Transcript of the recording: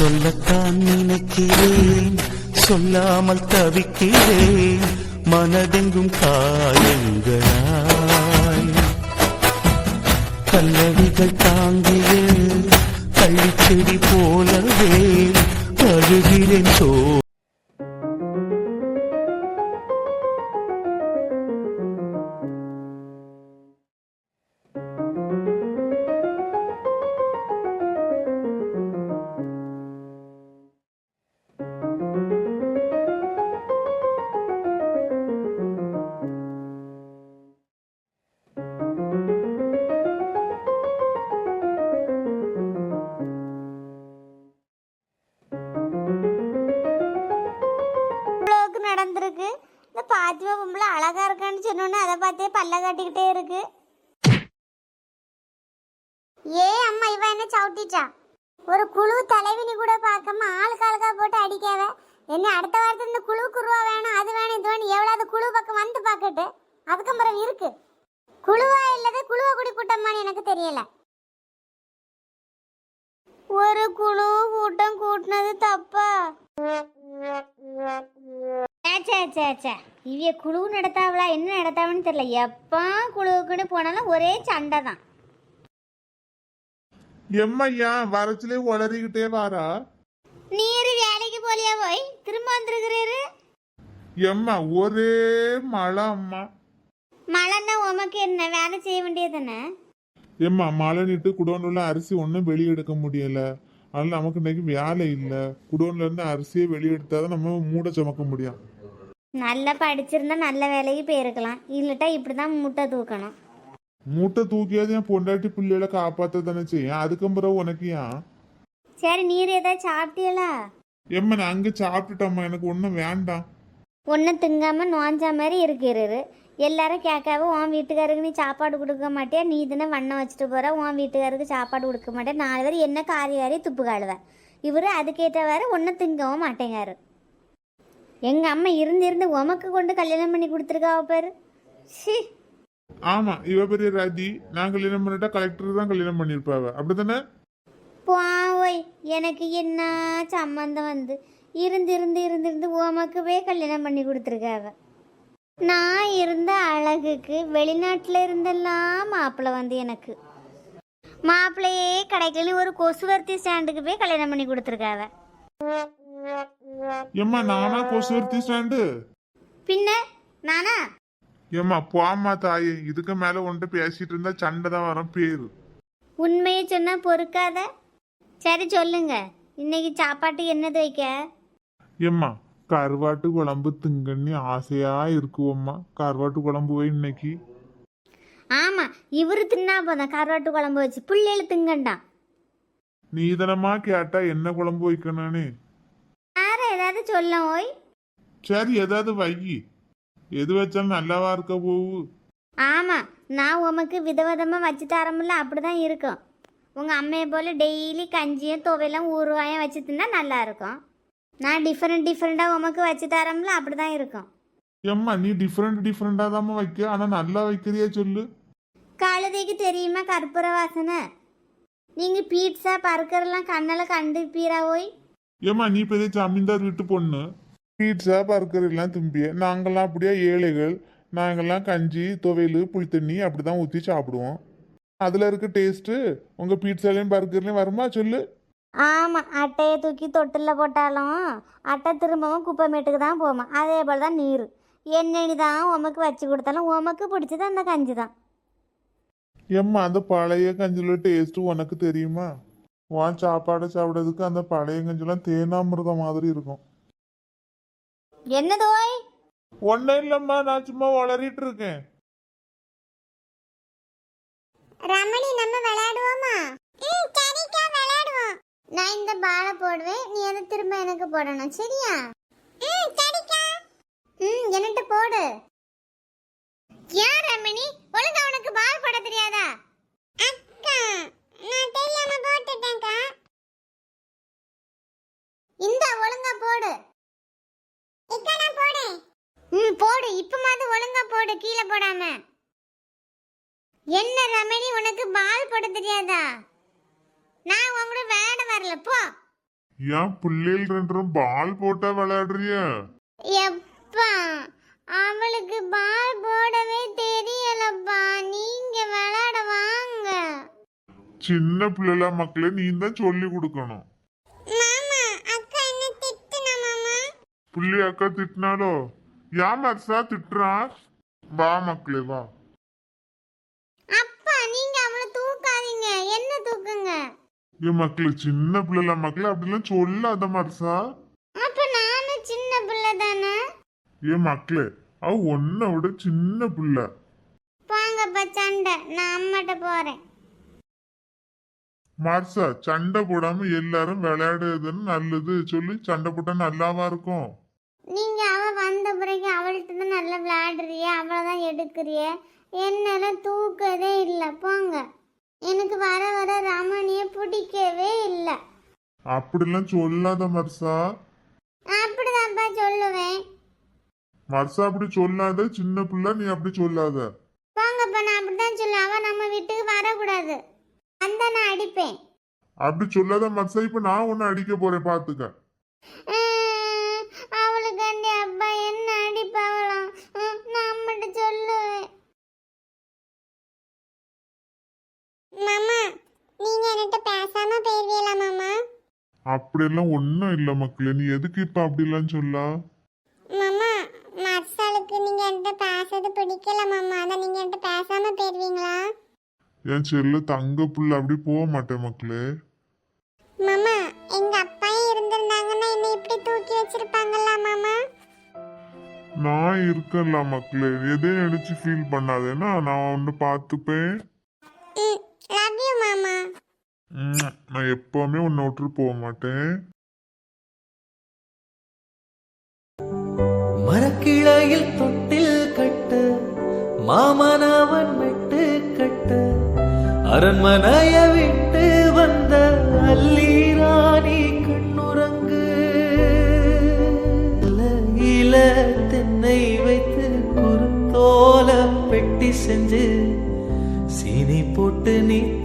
சொல்லத்தான் நினைக்கிறேன். சொல்லாமல் தவிக்கிறேன். மனதெங்கும் காயங்களாய். கல்லடிகள் தாங்கிய கள்ளிச்செடி போலவே அழுகிறேன் சோ நடந்திருக்கு? இந்த பாத்திமா பொம்பளை அழகா இருக்கான்னு சொன்னோன்னே அதை பார்த்தே பல்ல காட்டிக்கிட்டே இருக்கு. ஏ அம்மா இவ என்ன சவுட்டிச்சா? ஒரு குழு தலைவினி கூட பார்க்காம ஆளுக்கு ஆளுக்கா போட்டு அடிக்காத. என்ன அடுத்த வாரத்துல இந்த குழுவுக்கு ரூபா வேணும் அது வேணும் இது வேணும் எவ்வளவு குழு பக்கம் வந்து பார்க்கட்டு. அதுக்கப்புறம் இருக்கு. குழுவா இல்லது குழுவை குடி கூட்டமான்னு எனக்கு தெரியல. ஒரு குழு கூட்டம் கூட்டினது தப்பா? ஏச்சே ஏச்சே இவிய குழு நடத்தாவளா என்ன நடத்தாவன்னு தெரியல எப்போ குழுவுக்குன்னு போனாலும் ஒரே சண்டை தான். எம்மையா வரச்சுலே உளறிக்கிட்டே வாரா. நீர் வேலைக்கு போலியா போய்? திரும்ப வந்திருக்கிறாரு. எம்மா ஒரே மழை அம்மா. மழைன்னா உமக்கு என்ன? வேலை செய்ய வேண்டியது தானே எம்மா மழை நிட்டு குடோன்ல அரிசி ஒன்றும் வெளியே எடுக்க முடியல. அதனால நமக்கு இன்னைக்கு வேலை இல்லை. குடோன்ல இருந்து அரிசியை வெளியே எடுத்தாதான் நம்ம மூட சுமக்க முடியும். நல்லா படிச்சிருந்தா நல்ல வேலைக்கு போயிருக்கலாம். இல்லட்டா இப்படிதான் முட்டை தூக்கணும். மூட்டை தூக்கியாவது என் பொண்டாட்டி பிள்ளைகளை காப்பாத்த தானே செய்யும். அதுக்கும் பிறகு உனக்கு ஏன்? சரி நீர் ஏதாவது சாப்பிட்டீங்களா எம்மா நான் அங்கே சாப்பிட்டுட்டம்மா. எனக்கு ஒன்றும் வேண்டாம். ஒன்றும் திங்காம நோஞ்சா மாதிரி இருக்கிறாரு எல்லாரும் கேட்காவ உன் வீட்டுக்காருக்கு நீ சாப்பாடு கொடுக்க மாட்டியா? நீ தானே வண்ணம் வச்சுட்டு போற. உன் வீட்டுக்காருக்கு சாப்பாடு கொடுக்க மாட்டே நாலு பேர் என்ன காரி காரி துப்பு காழுவ இவர் அதுக்கேற்றவாறு ஒன்றும் திங்கவும் மாட்டேங்காரு. எங்க அம்மா இருந்து இருந்து உமக்கு கொண்டு கல்யாணம் பண்ணி கொடுத்துருக்காவ பாரு. ஷி ஆமா இவ பெரிய ராஜி. நான் கல்யாணம் பண்ணிட்டா கலெக்டர் தான் கல்யாணம் பண்ணிருப்பாவ அப்படித்தானே? போய் எனக்கு என்ன சம்மந்தம் வந்து? இருந்து இருந்து இருந்து இருந்து உமக்கு போய் கல்யாணம் பண்ணி கொடுத்துருக்காவ. நான் இருந்த அழகுக்கு வெளிநாட்டில் இருந்தெல்லாம் மாப்பிள்ளை வந்து எனக்கு. மாப்பிள்ளையே கிடைக்கல ஒரு கொசுவர்த்தி ஸ்டாண்டுக்கு போய் கல்யாணம் பண்ணி கொடுத்துருக்காவ. எம்மா நானா கொசுவர்த்தி ஸ்டாண்டு? பின்ன நானா? ஏம்மா போம்மா தாயே இதுக்கு மேல உன்கிட்ட பேசிட்டு இருந்தா சண்டை தான் வரும் பேரு. உண்மையை சொன்னா பொறுக்காத. சரி சொல்லுங்க. இன்னைக்கு சாப்பாட்டுக்கு என்னது வைக்க? ஏம்மா கருவாட்டு குழம்பு திங்கன்னு ஆசையா இருக்குவோம்மா. கருவாட்டு குழம்பு வை இன்னைக்கு? ஆமா இவரு தின்னா போதும் கருவாட்டு குழம்பு வச்சு. பிள்ளைகள் திங்கண்டாம். நீதனமா கேட்டா என்ன குழம்பு வைக்கணும்னு? ஏதாவது சொல்ல ஓய். சரி ஏதாவது வை எது வச்சாலும் நல்லாவா இருக்க போகு ஆமா நான் உமக்கு விதவிதமாக வச்சு தரமில்ல அப்படிதான் இருக்கும். உங்க அம்மையை போல டெய்லி கஞ்சியும் துவையெல்லாம் ஊறுகாயும் வச்சு தின்னா நல்லா இருக்கும். நான் டிஃப்ரெண்ட் டிஃப்ரெண்டாக உமக்கு வச்சு தரமில்ல அப்படிதான் இருக்கும். ஏம்மா நீ டிஃப்ரெண்ட் டிஃப்ரெண்டா தாம்மா வைக்க? ஆனா நல்லா வைக்கிறியா சொல்லு. கழுதைக்கு தெரியுமா கற்பூர வாசனை? நீங்கள் பீட்சா பர்கர்லாம் கண்ணில் கண்டுப்பீரா ஓய்? ஏம்மா நீ பெரிய ஜமீன்தார் வீட்டு பொண்ணு? பீட்சா பர்கர் எல்லாம் திம்பிய. நாங்கெல்லாம் அப்படியே ஏழைகள். நாங்கெல்லாம் கஞ்சி துவையல் புளித்தண்ணி அப்படிதான் ஊற்றி சாப்பிடுவோம். அதில் இருக்க டேஸ்ட்டு உங்கள் பீட்சாலையும் பர்கர்லையும் வருமா? சொல்லு. ஆமாம் அட்டையை தூக்கி தொட்டில் போட்டாலும் அட்டை திரும்பவும் குப்பைமேட்டுக்கு தான் போமா. அதே போல் தான் நீர். என்னென்னு தான் உமக்கு வச்சு கொடுத்தாலும் உமக்கு பிடிச்சது அந்த கஞ்சி தான் ஏம்மா அந்த பழைய கஞ்சில டேஸ்ட்டு உனக்கு தெரியுமா? உன் சாப்பாடை சாப்பிட்றதுக்கு அந்த பழைய கஞ்சிலாம் தேனாமிர்தம் மாதிரி இருக்கும். என்னதோய்? ஒன்றும் இல்லைம்மா நான் சும்மா வளரிட்டு இருக்கேன். ரமணி நம்ம விளையாடுவோமா? ம் சரிக்கா விளையாடுவோம். நான் இந்த பாலை போடுவேன் நீ அதை திரும்ப எனக்கு போடணும் சரியா? ம் சரிக்கா ம் என்னட்டு போடு யார் ரமணி ஒழுங்கா உனக்கு பால் போட தெரியாதா அக்கா நான் தெரியாம போட்டுட்டேன்க்கா இந்த ஒழுங்கா போடு இக்கா நான் போடு ம் போடு இப்பமாவது ஒழுங்கா போடு கீழே போடாம. என்ன ரமணி உனக்கு பால் போட தெரியாதா? நான் உங்களோட வேட வரல போ. ஏன் பிள்ளைகள் ரெண்டும் பால் போட்டா விளையாடுறிய? எப்பா அவளுக்கு பால் போடவே தெரியலப்பா. நீங்க விளையாட வாங்க. சின்ன பிள்ளைல மக்களே நீ தான் சொல்லி கொடுக்கணும் புள்ளி அக்கா திட்டினாலோ? ஏன் மர்சா திட்டுறான் வா மக்களே வா. அப்பா நீங்க அவளை தூக்காதீங்க. என்ன தூக்குங்க? என் மக்களே சின்ன பிள்ளைல மக்களே அப்படிலாம் சொல்லாத மர்சா அப்ப நானும் சின்ன பிள்ளை தானே? என் மக்களே அவ ஒன்ன விட சின்ன பிள்ளை. போங்கப்பா சண்டை. நான் அம்மாட்ட போறேன். மர்சா சண்டை போடாம எல்லாரும் விளையாடுறதுன்னு நல்லது. சொல்லி சண்டை போட்டா நல்லாவா இருக்கும்? நீங்க அவ வந்த பிறகு அவள்கிட்ட தான் நல்லா விளையாடுறிய அவளை தான் எடுக்கிறிய. என்னால தூக்கவே இல்லை. போங்க. எனக்கு வர வர ரமணிய பிடிக்கவே இல்லை. அப்படிலாம் சொல்லாத மர்சா. அப்படிதான்ப்பா சொல்லுவேன். மர்சா அப்படி சொல்லாத சின்ன பிள்ளை நீ அப்படி சொல்லாத. போங்கப்பா நான் அப்படிதான் சொல்லுவேன். அவ நம்ம வீட்டுக்கு வரக்கூடாது. அந்த நான் அடிப்பேன். அப்படி சொல்லாத மர்சா. இப்ப நான் உன்னை அடிக்க போறேன் பாத்துக்க. அப்படியெல்லாம் ஒன்றும் இல்லை மக்களே. நீ எதுக்கு இப்ப அப்படிலாம் சொல்லா? மாமா மர்சாலுக்கு நீங்க என்கிட்ட பேசுறது பிடிக்கல மாமா. அதான் நீங்க என்கிட்ட பேசாம போயிருவீங்களா? என் செல்ல தங்க புள்ள அப்படி போக மாட்டேன் மக்களே. மாமா எங்க அப்பாயும் இருந்திருந்தாங்கன்னா என்ன இப்படி தூக்கி வச்சிருப்பாங்கல்ல மாமா? நான் இருக்கேன்ல மக்களே. எதையும் நினைச்சு ஃபீல் பண்ணாதேன்னா நான் ஒன்று பார்த்துப்பேன். நான் எப்பவுமே உன்னை விட்டு போக மாட்டேன். மரக்கிளையில் தொட்டில் கட்ட மாமனவன் விட்டு கட்ட அரண்மனைய விட்டு